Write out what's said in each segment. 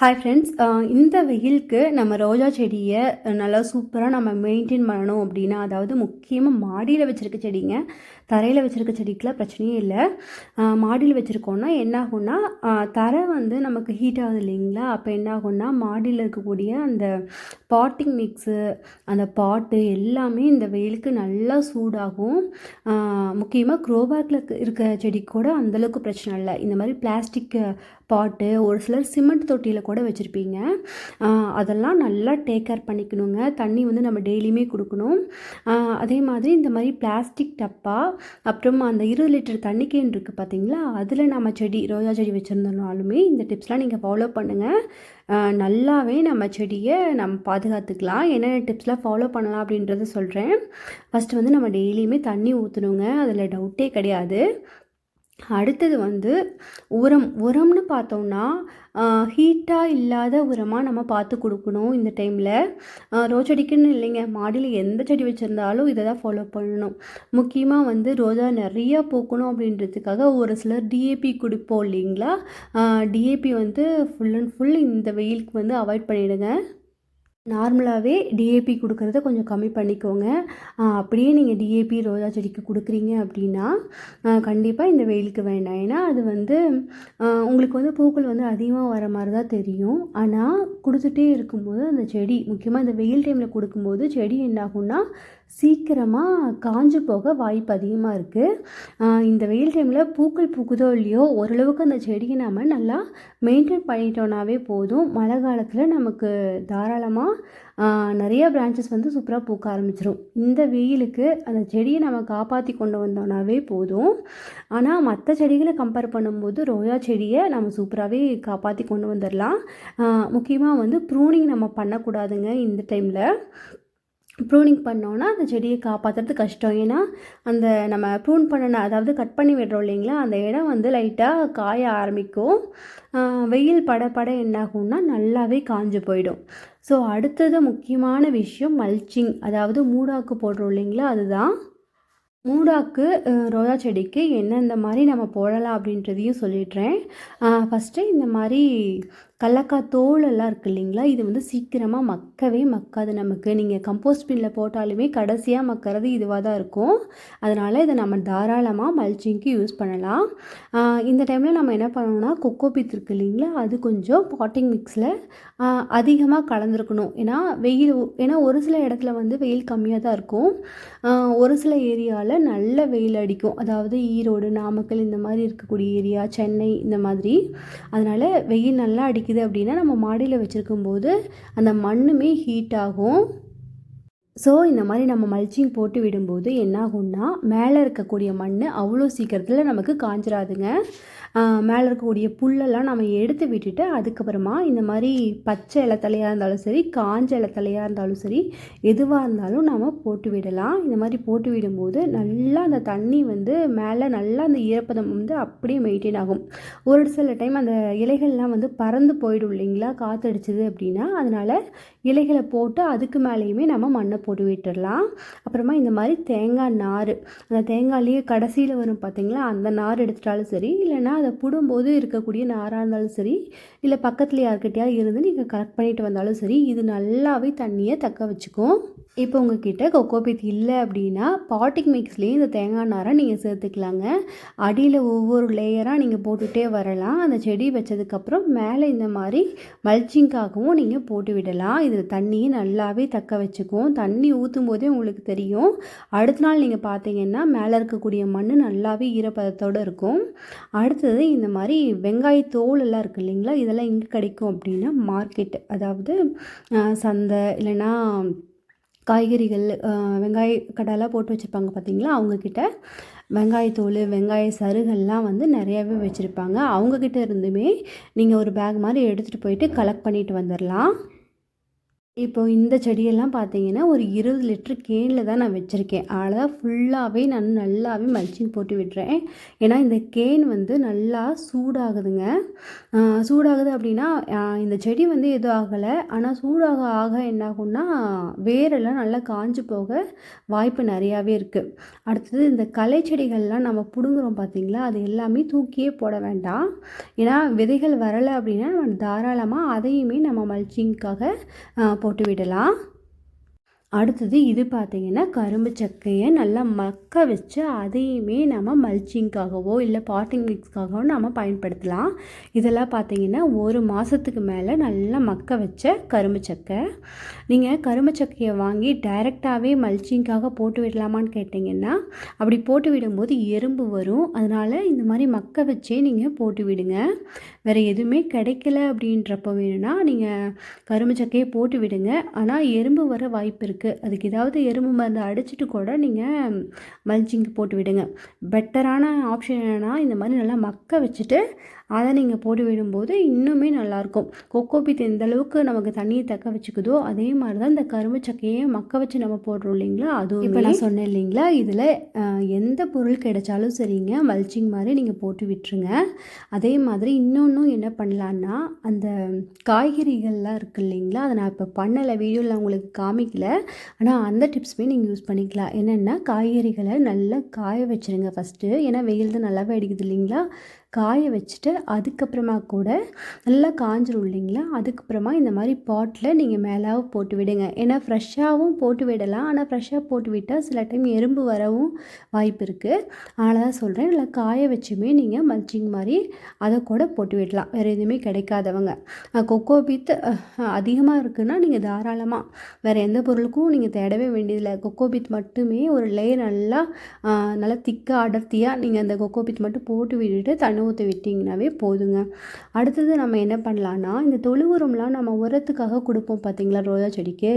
Hi friends இந்த வெயிலுக்கு நம்ம ரோஜா செடியை நல்லா சூப்பராக நம்ம மெயின்டைன் பண்ணணும் அப்படின்னா அதாவது முக்கியமாக மாடியில் வச்சுருக்க செடிங்க தரையில் வச்சுருக்க செடிக்கெலாம் பிரச்சனையே இல்லை. மாடியில் வச்சுருக்கோன்னா என்ன ஆகும்னா தரை வந்து நமக்கு ஹீட் ஆகுது இல்லைங்களா? அப்போ என்ன ஆகும்னா மாடியில் இருக்கக்கூடிய அந்த பாட்டிங் மிக்ஸு அந்த பாட்டு எல்லாமே இந்த வெயிலுக்கு நல்லா சூடாகும். முக்கியமாக க்ரோபேக்கில் இருக்க செடி கூட அந்தளவுக்கு பிரச்சனை இல்லை. இந்த மாதிரி பிளாஸ்டிக் பாட்டு ஒரு சிலர் சிமெண்ட் தொட்டியில் கூட வச்சுருப்பீங்க. அதெல்லாம் நல்லா டேக் கேர் பண்ணிக்கணுங்க. தண்ணி வந்து நம்ம டெய்லியுமே கொடுக்கணும். அதே மாதிரி இந்த மாதிரி பிளாஸ்டிக் டப்பா அப்புறம் அந்த இருபது லிட்டர் தண்ணி கேன் இருக்குது பார்த்தீங்களா அதில் நம்ம செடி ரோஜா செடி வச்சுருந்தோம்னாலுமே இந்த டிப்ஸ்லாம் நீங்கள் ஃபாலோ பண்ணுங்கள் நல்லாவே நம்ம செடியை நம்ம பாதுகாத்துக்கலாம். என்னென்ன டிப்ஸ்லாம் ஃபாலோ பண்ணலாம் அப்படின்றத சொல்கிறேன் ஃபஸ்ட்டு வந்து நம்ம டெய்லியுமே தண்ணி ஊற்றணுங்க அதில் டவுட்டே கிடையாது. அடுத்தது வந்து உரம். உரம்னு பார்த்தோம்னா ஹீட்டாக இல்லாத உரமாக நம்ம பார்த்து கொடுக்கணும் இந்த டைமில் ரோஸ் செடிக்குன்னு இல்லைங்க. மாடியில் எந்த செடி வச்சுருந்தாலும் இதை தான் ஃபாலோ பண்ணணும். முக்கியமாக வந்து ரோஜா நிறையா பூக்கணும் அப்படின்றதுக்காக ஒரு சிலர் டிஏபி கொடுப்போம் இல்லைங்களா? டிஏபி வந்து ஃபுல் அண்ட் ஃபுல் இந்த வெயிலுக்கு வந்து அவாய்ட் பண்ணிவிடுங்க நார்மலாகவே டிஏபி கொடுக்குறத கொஞ்சம் கம்மி பண்ணிக்கோங்க. அப்படியே நீங்கள் டிஏபி ரோஜா செடிக்கு கொடுக்குறீங்க அப்படின்னா கண்டிப்பாக இந்த வெயிலுக்கு வேண்டாம். ஏன்னா அது வந்து உங்களுக்கு வந்து பூக்கள் வந்து அதிகமாக வர மாதிரி தான் தெரியும். ஆனால் கொடுத்துட்டே இருக்கும்போது அந்த செடி முக்கியமாக இந்த வெயில் டைமில் கொடுக்கும்போது செடி என்னாகும்னா சீக்கிரமாக காஞ்சு போக வாய்ப்பு அதிகமாக இருக்குது இந்த வெயில் டைமில் பூக்கள் பூக்குதோ இல்லையோ ஓரளவுக்கு அந்த செடியை நம்ம நல்லா மெயின்டைன் பண்ணிட்டோன்னாவே போதும். மழை காலத்தில் நமக்கு தாராளமாக நிறைய பிரான்ச்சஸ் வந்து சூப்பராக பூக்க ஆரம்பிச்சிடும் இந்த வெயிலுக்கு அந்த செடியை நம்ம காப்பாற்றி கொண்டு வந்தோம்னாவே போதும். ஆனால் மற்ற செடிகளை கம்பேர் பண்ணும்போது ரோஜா செடியை நம்ம சூப்பராகவே காப்பாற்றி கொண்டு வந்துடலாம் முக்கியமாக வந்து ப்ரூனிங் நம்ம பண்ணக்கூடாதுங்க இந்த டைமில் ப்ரூனிங் பண்ணோன்னா அந்த செடியை காப்பாற்றுறது கஷ்டம். ஏன்னா அந்த நம்ம ப்ரூன் பண்ணின அதாவது கட் பண்ணி விடுறோம் இல்லைங்களா அந்த இடம் வந்து லைட்டாக காய ஆரம்பிக்கும். வெயில் பட பட என்னாகும்னா நல்லாவே காஞ்சு போயிடும். ஸோ அடுத்தது முக்கியமான விஷயம் மல்ச்சிங் அதாவது மூடாக்கு போடுறோம் இல்லைங்களா அதுதான். மூடாக்கு ரோஜா செடிக்கு எந்தெந்த மாதிரி நம்ம போடலாம் அப்படின்றதையும் சொல்லிடுறேன். ஃபஸ்ட்டு இந்த மாதிரி கடலக்காய் தோலெல்லாம் இருக்குது இல்லைங்களா? இது வந்து சீக்கிரமாக மக்கவே மக்காது நமக்கு. நீங்கள் கம்போஸ்ட் பின்னில் போட்டாலுமே கடைசியாக மக்கிறது இதுவாக தான் இருக்கும். அதனால் இதை நம்ம தாராளமாக மல்ச்சிங்க்கு யூஸ் பண்ணலாம். இந்த டைமில் நம்ம என்ன பண்ணணும்னா கொக்கோ பீத் இருக்குது இல்லைங்களா? அது கொஞ்சம் பாட்டிங் மிக்ஸில் அதிகமாக கலந்துருக்கணும். ஏன்னா வெயில் ஏன்னா ஒரு சில இடத்துல வந்து வெயில் கம்மியாக தான் இருக்கும். ஒரு சில ஏரியாவில் நல்ல வெயில் அடிக்கும். அதாவது ஈரோடு நாமக்கல் இந்த மாதிரி இருக்கக்கூடிய ஏரியா சென்னை இந்த மாதிரி. அதனால் வெயில் நல்லா அடிக்குது அப்படின்னா நம்ம மாடியில் வச்சுருக்கும்போது அந்த மண்ணுமே ஹீட் ஆகும். ஸோ இந்த மாதிரி நம்ம மல்ச்சிங் போட்டு விடும்போது என்னாகும்னா மேலே இருக்கக்கூடிய மண் அவ்வளோ சீக்கிரத்தில் நமக்கு காஞ்சிராதுங்க. மேலே இருக்கக்கூடிய புல்லெல்லாம் நம்ம எடுத்து விட்டுட்டு அதுக்கப்புறமா இந்த மாதிரி பச்சை இலத்தலையாக இருந்தாலும் சரி காஞ்ச இலத்தலையாக இருந்தாலும் சரி எதுவாக இருந்தாலும் நம்ம போட்டு விடலாம். இந்த மாதிரி போட்டு விடும்போது நல்லா அந்த தண்ணி வந்து மேலே நல்லா அந்த ஈரப்பதம் வந்து அப்படியே மெயின்டைன் ஆகும். ஒரு சில டைம் அந்த இலைகள்லாம் வந்து பறந்து போயிடும் இல்லைங்களா? காற்றடிச்சிது அப்படின்னா அதனால் இலைகளை போட்டு அதுக்கு மேலேயுமே நம்ம மண்ணை போட்டு விட்டுடலாம். அப்புறமா இந்த மாதிரி தேங்காய் நார் அந்த தேங்காய்லேயே கடைசியில் வரும் பார்த்தீங்களா அந்த நார் எடுத்துட்டாலும் சரி இல்லைன்னா அதை புடும்போது இருக்கக்கூடிய நாராக இருந்தாலும் சரி இல்லை பக்கத்தில் யார்கிட்டயாவது இருந்து நீங்கள் கலெக்ட் பண்ணிட்டு வந்தாலும் சரி இது நல்லாவே தண்ணியை தக்க வச்சுக்கும். இப்போ உங்ககிட்ட கொக்கோபீத் இல்லை அப்படின்னா பாட்டிக் மிக்ஸ்லேயே இந்த தேங்காய் நாரை நீங்கள் சேர்த்துக்கலாங்க. அடியில் ஒவ்வொரு லேயராக நீங்கள் போட்டுகிட்டே வரலாம். அந்த செடி வச்சதுக்கப்புறம் மேலே இந்த மாதிரி மல்ச்சிங்காகவும் நீங்கள் போட்டு விடலாம். இதில் தண்ணியை நல்லாவே தக்க வச்சுக்கும் தண்ணி ஊற்றும் போதே உங்களுக்கு தெரியும். அடுத்த நாள் நீங்கள் பார்த்தீங்கன்னா மேலே இருக்கக்கூடிய மண் நல்லாவே ஈரப்பதத்தோடு இருக்கும். அடுத்தது இந்த மாதிரி வெங்காய தோல் எல்லாம் இருக்குது இல்லைங்களா? இதெல்லாம் எங்கே கிடைக்கும் அப்படின்னா மார்க்கெட் அதாவது சந்தை இல்லைன்னா காய்கறிகள் வெங்காய கடைலாம் போட்டு வச்சுருப்பாங்க பார்த்தீங்களா அவங்கக்கிட்ட வெங்காயத்தோல் வெங்காய சருகெல்லாம் வந்து நிறையாவே வச்சுருப்பாங்க. அவங்கக்கிட்ட இருந்துமே நீங்கள் ஒரு பேக் மாதிரி எடுத்துகிட்டு போயிட்டு கலெக்ட் பண்ணிட்டு வந்துடலாம் இப்போ இந்த செடியெல்லாம் பார்த்தீங்கன்னா ஒரு இருபது லிட்டர் கேனில் தான் நான் வச்சுருக்கேன். அதில் ஃபுல்லாகவே நான் நல்லாவே மல்ச்சிங் போட்டு விட்டுறேன். ஏன்னா இந்த கேன் வந்து நல்லா சூடாகுதுங்க. சூடாகுது அப்படின்னா இந்த செடி வந்து எதுவும் ஆகலை. ஆனால் சூடாக ஆக என்ன ஆகும்னா வேரெல்லாம் நல்லா காஞ்சு போக வாய்ப்பு நிறையாவே இருக்குது அடுத்தது இந்த களை செடிகள்லாம் நம்ம பிடுங்குறோம் பார்த்தீங்களா? அது எல்லாமே தூக்கியே போட வேண்டாம். ஏன்னா விதைகள் வரலை அப்படின்னா நம்ம தாராளமாக அதையுமே நம்ம மல்ச்சிங்க்காக போட்டு விடலாம். அடுத்தது இது பார்த்திங்கன்னா கரும்பு சக்கையை நல்லா மக்க வச்சு அதையுமே நம்ம மல்ச்சிங்காகவோ இல்லை பாட்டிங் மிக்ஸ்க்காகவோ நம்ம பயன்படுத்தலாம். இதெல்லாம் பார்த்திங்கன்னா ஒரு மாதத்துக்கு மேலே நல்லா மக்க வச்ச கரும்பு சக்கை. நீங்கள் கரும்பு சக்கையை வாங்கி டைரெக்டாகவே மல்ச்சிங்காக போட்டு விடலாமான்னு கேட்டிங்கன்னா அப்படி போட்டு விடும்போது எறும்பு வரும். அதனால் இந்த மாதிரி மக்க வச்சே நீங்கள் போட்டு விடுங்க. வேறு எதுவுமே கிடைக்கல அப்படின்றப்ப வேணும்னா நீங்கள் கரும்பு சக்கையை போட்டு விடுங்க. ஆனால் எறும்பு வர வாய்ப்பு இருக்குது அதுக்கு ஏதாவது எறும்பு மருந்து அடிச்சிட்டு கூட நீங்கள் மல்ச்சிங் போட்டு விடுங்க. பெட்டரான ஆப்ஷன் என்னென்னா இந்த மாதிரி நல்லா மக்க வச்சுட்டு அதை நீங்கள் போட்டு விடும்போது இன்னுமே நல்லாயிருக்கும். கொக்கோபீத் எந்த அளவுக்கு நமக்கு தண்ணியை தக்க வச்சுக்குதோ அதே மாதிரி தான் இந்த கரும்பு சக்கையை மக்க வச்சு நம்ம போடுறோம் இல்லைங்களா? அதுவும் இப்போ நான் சொன்னேன் இல்லைங்களா? இதில் எந்த பொருள் கிடைச்சாலும் சரிங்க மல்ச்சிங் மாதிரி நீங்கள் போட்டு விட்டுருங்க. அதே மாதிரி இன்னொன்றும் என்ன பண்ணலான்னா அந்த காய்கறிகள்லாம் இருக்குது இல்லைங்களா? அதை நான் இப்போ பண்ணலை வீடியோவில் உங்களுக்கு காமிக்கல. ஆனால் அந்த டிப்ஸுமே நீங்கள் யூஸ் பண்ணிக்கலாம். என்னென்னா காய்கறிகளை நல்லா காய வச்சுருங்க ஃபஸ்ட்டு ஏன்னா வெயில் தான் நல்லாவே அடிக்குது இல்லைங்களா? காய வச்சுட்டு அதுக்கப்புறமா கூட நல்லா காஞ்சிரும் இல்லைங்களா? அதுக்கப்புறமா இந்த மாதிரி பாட்டில் நீங்கள் மேலாக போட்டு விடுங்க. ஏன்னா ஃப்ரெஷ்ஷாகவும் போட்டு விடலாம். ஆனால் ஃப்ரெஷ்ஷாக போட்டு விட்டால் சில டைம் எறும்பு வரவும் வாய்ப்பு இருக்குது அதனால் தான் சொல்கிறேன் நல்லா காய வச்சுமே நீங்கள் மல்ச்சிங் மாதிரி அதை கூட போட்டு விடலாம். வேறு எதுவுமே கிடைக்காதவங்க. கொக்கோ பீத்து அதிகமாக இருக்குன்னா நீங்கள் தாராளமாக வேறு எந்த பொருளுக்கும் நீங்கள் தேடவே வேண்டியதில்லை. கொக்கோ பீத் மட்டுமே ஒரு லேயர் நல்லா நல்லா திக்காக அடர்த்தியாக நீங்கள் அந்த கொக்கோ பீத் மட்டும் போட்டு விட்டுட்டு தண்ணி ஊற்றி விட்டிங்கனாவே போதுங்க. அடுத்தது நம்ம என்ன பண்ணலான்னா இந்த தொழு உரம்லாம் நம்ம உரத்துக்காக கொடுப்போம் பார்த்தீங்களா ரோஜா செடிக்கு?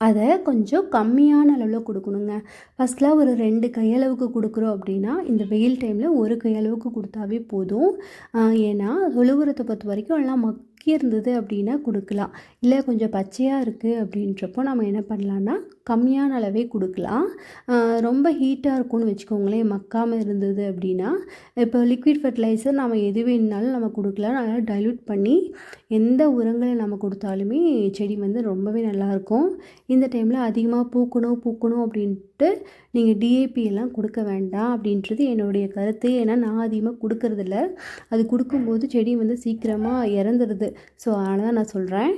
அதை கொஞ்சம் கம்மியான அளவில் கொடுக்கணுங்க. ஃபஸ்ட்லாம் ஒரு ரெண்டு கையளவுக்கு கொடுக்குறோம் அப்படின்னா இந்த வெயில் டைமில் ஒரு கையளவுக்கு கொடுத்தாவே போதும். ஏன்னா தொழு உரத்தை பொறுத்த வரைக்கும் எல்லாம் மக்கி இருந்தது அப்படின்னா கொடுக்கலாம். இல்லை கொஞ்சம் பச்சையாக இருக்குது அப்படின்றப்போ நம்ம என்ன பண்ணலான்னா கம்மியான அளவே கொடுக்கலாம். ரொம்ப ஹீட்டாக இருக்கும்னு வச்சுக்கோங்களேன். மக்காமல் இருந்தது அப்படின்னா இப்போ லிக்விட் ஃபர்டிலைசர் நம்ம எது வேணுனாலும் நம்ம கொடுக்கலாம். நல்லா டைல்யூட் பண்ணி எந்த உரங்களை நம்ம கொடுத்தாலுமே செடி வந்து ரொம்பவே நல்லாயிருக்கும் இந்த டைமில் அதிகமாக பூக்கணும் பூக்கணும் அப்படின்ட்டு நீங்கள் டிஏபி எல்லாம் கொடுக்க வேண்டாம் அப்படின்றது என்னுடைய கருத்து. ஏன்னா நான் அதிகமாக கொடுக்கறதில்ல. அது கொடுக்கும்போது செடி வந்து சீக்கிரமாக இறந்துடுது ஸோ அதனால் தான் நான் சொல்கிறேன்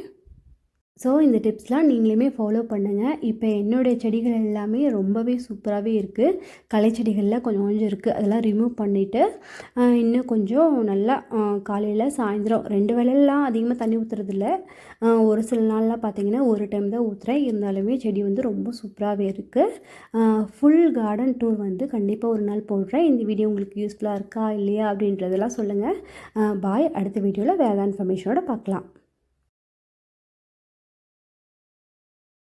ஸோ இந்த டிப்ஸ்லாம் நீங்களுமே ஃபாலோ பண்ணுங்கள் இப்போ என்னுடைய செடிகள் எல்லாமே ரொம்பவே சூப்பராகவே இருக்குது களை செடிகளில் கொஞ்சம் கொஞ்சம் இருக்குது அதெல்லாம் ரிமூவ் பண்ணிவிட்டு இன்னும் கொஞ்சம் நல்லா காலையில் சாயந்தரம் ரெண்டு வேளையெல்லாம் அதிகமாக தண்ணி ஊற்றுறதில்ல ஒரு சில நாளெலாம் பார்த்தீங்கன்னா ஒரு டைம் தான் ஊற்றுறேன் இருந்தாலுமே செடி வந்து ரொம்ப சூப்பராகவே இருக்குது ஃபுல் கார்டன் டூர் வந்து கண்டிப்பாக ஒரு நாள் போடுறேன். இந்த வீடியோ உங்களுக்கு யூஸ்ஃபுல்லாக இருக்கா இல்லையா அப்படின்றதெல்லாம் சொல்லுங்கள் பாய் அடுத்த வீடியோவில் வேறு இன்ஃபர்மேஷனோட பார்க்கலாம்